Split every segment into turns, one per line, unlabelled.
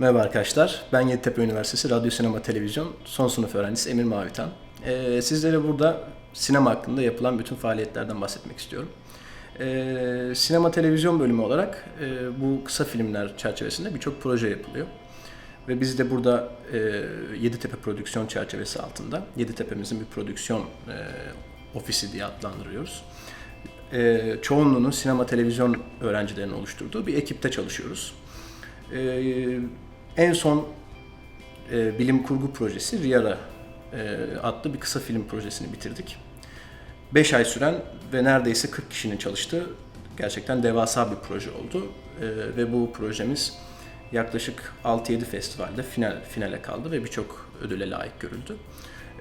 Merhaba arkadaşlar, ben Yeditepe Üniversitesi Radyo Sinema Televizyon son sınıf öğrencisi Emir Mavitan. Ee, sizlere burada sinema hakkında yapılan bütün faaliyetlerden bahsetmek istiyorum. Ee, sinema televizyon bölümü olarak e, bu kısa filmler çerçevesinde birçok proje yapılıyor. Ve biz de burada e, Yeditepe Prodüksiyon çerçevesi altında, Yeditepe'mizin bir prodüksiyon e, ofisi diye adlandırıyoruz. E, çoğunluğunun sinema televizyon öğrencilerinin oluşturduğu bir ekipte çalışıyoruz. Ee, en son e, bilim kurgu projesi Riyara e, adlı bir kısa film projesini bitirdik. 5 ay süren ve neredeyse 40 kişinin çalıştığı gerçekten devasa bir proje oldu. E, ve bu projemiz yaklaşık 6-7 festivalde final, finale kaldı ve birçok ödüle layık görüldü.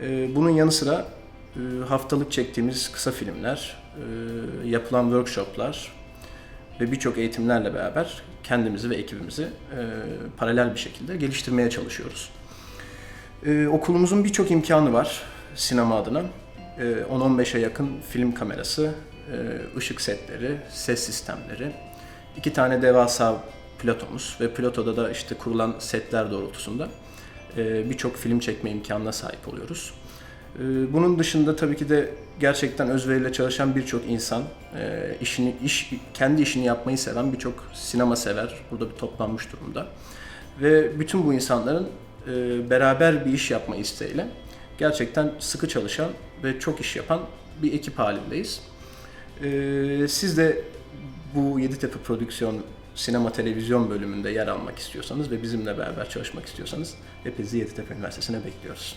E, bunun yanı sıra e, haftalık çektiğimiz kısa filmler, e, yapılan workshoplar, ve birçok eğitimlerle beraber kendimizi ve ekibimizi e, paralel bir şekilde geliştirmeye çalışıyoruz. E, okulumuzun birçok imkanı var sinema adına. E, 10-15'e yakın film kamerası, e, ışık setleri, ses sistemleri, iki tane devasa platomuz ve platoda da işte kurulan setler doğrultusunda e, birçok film çekme imkanına sahip oluyoruz. Ee, Bunun dışında tabii ki de gerçekten özveriyle çalışan birçok insan, e, işini iş kendi işini yapmayı seven birçok sinema sever burada bir toplanmış durumda. Ve bütün bu insanların e, beraber bir iş yapma isteğiyle gerçekten sıkı çalışan ve çok iş yapan bir ekip halindeyiz. Ee, Siz de bu Yeditepe Prodüksiyon sinema televizyon bölümünde yer almak istiyorsanız ve bizimle beraber çalışmak istiyorsanız hepinizi Yeditepe Üniversitesi'ne bekliyoruz.